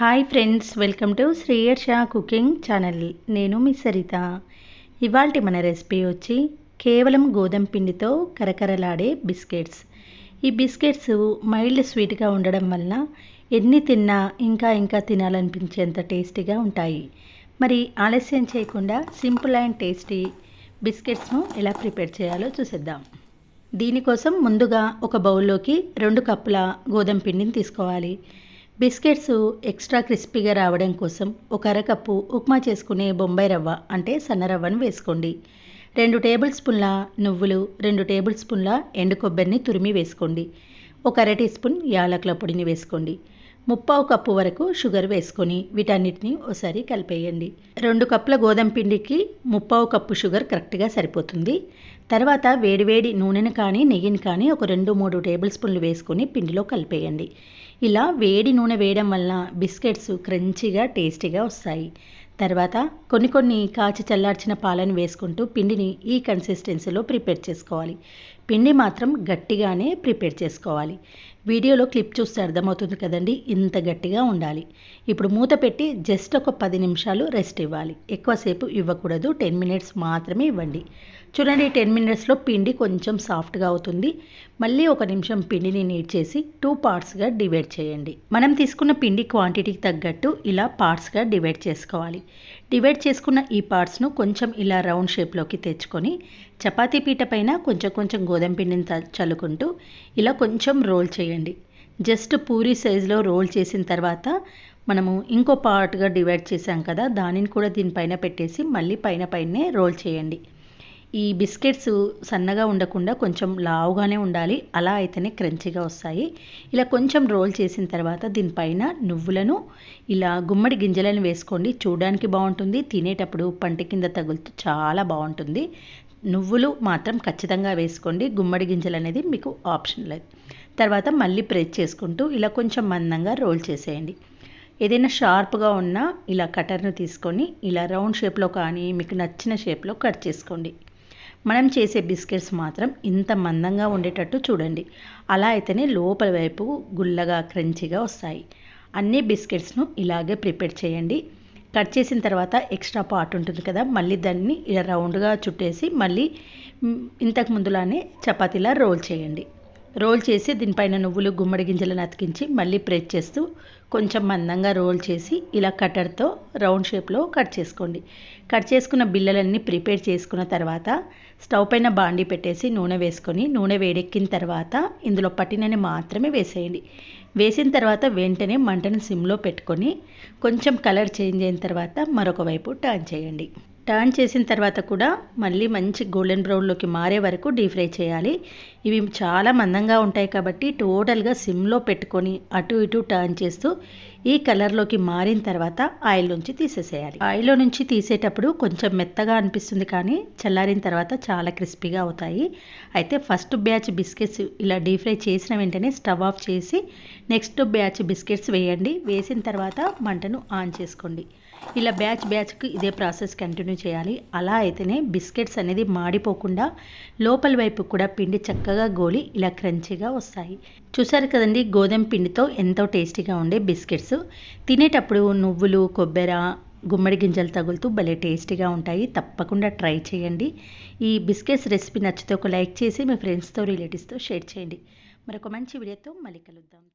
Hi friends welcome to Sriyarsha cooking channel నేను మీ సరిత. ఇవాళ మన రెసిపీ వచ్చి కేవలం గోధుమ పిండితో కరకరలాడే బిస్కెట్స్. ఈ బిస్కెట్స్ మైల్డ్ స్వీట్గా ఉండడం వల్ల ఎన్ని తిన్నా ఇంకా ఇంకా తినాలనిపించేంత టేస్టీగా ఉంటాయి. మరి ఆలస్యం చేయకుండా సింపుల్ అండ్ టేస్టీ బిస్కెట్స్ను ఎలా ప్రిపేర్ చేయాలో చూసేద్దాం. దీనికోసం ముందుగా ఒక బౌల్లోకి రెండు కప్పుల గోధుమ పిండిని తీసుకోవాలి. బిస్కెట్స్ ఎక్స్ట్రా క్రిస్పీగా రావడం కోసం ఒక అరకప్పు ఉప్మా చేసుకునే బొంబాయి రవ్వ అంటే సన్న రవ్వను వేసుకోండి. రెండు టేబుల్ స్పూన్ల నువ్వులు రెండు టేబుల్ స్పూన్ల ఎండు కొబ్బరిని తురిమి వేసుకోండి. ఒక అర టీ స్పూన్ యాలకుల పొడిని వేసుకోండి. ముప్పావు కప్పు వరకు షుగర్ వేసుకొని వీటన్నిటిని ఒకసారి కలిపేయండి. రెండు కప్పుల గోధుమ పిండికి ముప్పావు కప్పు షుగర్ కరెక్ట్గా సరిపోతుంది. తర్వాత వేడివేడి నూనెను కానీ నెయ్యిని కానీ ఒక రెండు మూడు టేబుల్ స్పూన్లు వేసుకొని పిండిలో కలిపేయండి. ఇలా వేడి నూనె వేయడం వల్ల బిస్కెట్స్ క్రంచిగా టేస్టీగా వస్తాయి. తర్వాత కొన్ని కొన్ని కాచి చల్లార్చిన పాలను వేసుకుంటూ పిండిని ఈ కన్సిస్టెన్సీలో ప్రిపేర్ చేసుకోవాలి. పిండి మాత్రం గట్టిగానే ప్రిపేర్ చేసుకోవాలి. వీడియోలో క్లిప్ చూస్తే అర్థమవుతుంది కదండి ఇంత గట్టిగా ఉండాలి. ఇప్పుడు మూత పెట్టి జస్ట్ ఒక పది నిమిషాలు రెస్ట్ ఇవ్వాలి. ఎక్కువసేపు ఇవ్వకూడదు టెన్ మినిట్స్ మాత్రమే ఇవ్వండి. చూడండి టెన్ మినిట్స్లో పిండి కొంచెం సాఫ్ట్గా అవుతుంది. మళ్ళీ ఒక నిమిషం పిండిని నీట్ చేసి టూ పార్ట్స్గా డివైడ్ చేయండి. మనం తీసుకున్న పిండి క్వాంటిటీకి తగ్గట్టు ఇలా పార్ట్స్గా డివైడ్ చేసుకోవాలి. డివైడ్ చేసుకున్న ఈ పార్ట్స్ను కొంచెం ఇలా రౌండ్ షేప్లోకి తెచ్చుకొని చపాతీ పీట పైన కొంచెం కొంచెం గోధుమ పిండిని చల్లుకుంటూ ఇలా కొంచెం రోల్ చేయండి. జస్ట్ పూరి సైజులో రోల్ చేసిన తర్వాత మనము ఇంకో పార్ట్గా డివైడ్ చేసాం కదా దానిని కూడా దీనిపైన పెట్టేసి మళ్ళీ పైన పైనే రోల్ చేయండి. ఈ బిస్కెట్స్ సన్నగా ఉండకుండా కొంచెం లావుగానే ఉండాలి. అలా అయితేనే క్రంచిగా వస్తాయి. ఇలా కొంచెం రోల్ చేసిన తర్వాత దీనిపైన నువ్వులను ఇలా గుమ్మడి గింజలను వేసుకోండి. చూడడానికి బాగుంటుంది. తినేటప్పుడు పంట కింద తగులుతూ చాలా బాగుంటుంది. నువ్వులు మాత్రం ఖచ్చితంగా వేసుకోండి. గుమ్మడి గింజలు అనేది మీకు ఆప్షన్ లేదు. తర్వాత మళ్ళీ ప్రెస్ చేసుకుంటూ ఇలా కొంచెం మందంగా రోల్ చేసేయండి. ఏదైనా షార్ప్గా ఉన్న ఇలా కటర్ను తీసుకొని ఇలా రౌండ్ షేప్లో కానీ మీకు నచ్చిన షేప్లో కట్ చేసుకోండి. మనం చేసే బిస్కెట్స్ మాత్రం ఇంత మందంగా ఉండేటట్టు చూడండి. అలా అయితేనే లోపల వైపు గుల్లగా క్రంచిగా వస్తాయి. అన్ని బిస్కెట్స్ను ఇలాగే ప్రిపేర్ చేయండి. కట్ చేసిన తర్వాత ఎక్స్ట్రా పార్ట్ ఉంటుంది కదా మళ్ళీ దాన్ని ఇలా రౌండ్గా చుట్టేసి మళ్ళీ ఇంతకు ముందులానే చపాతీలా రోల్ చేయండి. రోల్ చేసి దీనిపైన నువ్వులు గుమ్మడి గింజలను అతికించి మళ్ళీ ప్రెస్ చేస్తూ కొంచెం మందంగా రోల్ చేసి ఇలా కట్టర్తో రౌండ్ షేప్లో కట్ చేసుకోండి. కట్ చేసుకున్న బిల్లలన్నీ ప్రిపేర్ చేసుకున్న తర్వాత స్టవ్ పైన బాండి పెట్టేసి నూనె వేసుకొని నూనె వేడెక్కిన తర్వాత ఇందులో పట్టినని మాత్రమే వేసేయండి. వేసిన తర్వాత వెంటనే మంటను సిమ్లో పెట్టుకొని కొంచెం కలర్ చేంజ్ అయిన తర్వాత మరొక వైపు టర్న్ చేయండి. టర్న్ చేసిన తర్వాత కూడా మళ్ళీ మంచి గోల్డెన్ బ్రౌన్లోకి మారే వరకు డీప్ ఫ్రై చేయాలి. ఇవి చాలా మందంగా ఉంటాయి కాబట్టి టోటల్గా సిమ్లో పెట్టుకొని అటు ఇటు టర్న్ చేస్తూ ఈ కలర్లోకి మారిన తర్వాత ఆయిల్ నుంచి తీసేసేయాలి. ఆయిల్లో నుంచి తీసేటప్పుడు కొంచెం మెత్తగా అనిపిస్తుంది కానీ చల్లారిన తర్వాత చాలా క్రిస్పీగా అవుతాయి. అయితే ఫస్ట్ బ్యాచ్ బిస్కెట్స్ ఇలా డీప్ ఫ్రై చేసిన వెంటనే స్టవ్ ఆఫ్ చేసి నెక్స్ట్ బ్యాచ్ బిస్కెట్స్ వేయండి. వేసిన తర్వాత మంటను ఆన్ చేసుకోండి. ఇలా బ్యాచ్ బ్యాచ్కి ఇదే ప్రాసెస్ కంటిన్యూ చేయాలి. అలా అయితేనే బిస్కెట్స్ అనేది మాడిపోకుండా లోపల వైపు కూడా పిండి చక్కగా గోలి ఇలా క్రంచీగా వస్తాయి. చూసారు కదండి గోధుమ పిండితో ఎంతో టేస్టీగా ఉండే బిస్కెట్స్. తినేటప్పుడు నువ్వులు కొబ్బరి గుమ్మడి గింజలు తగులుతూ భలే టేస్టీగా ఉంటాయి. తప్పకుండా ట్రై చేయండి. ఈ బిస్కెట్స్ రెసిపీ నచ్చితే ఒక లైక్ చేసి మీ ఫ్రెండ్స్తో రిలేటివ్స్తో షేర్ చేయండి. మరొక మంచి వీడియోతో మళ్ళీ కలుద్దాం.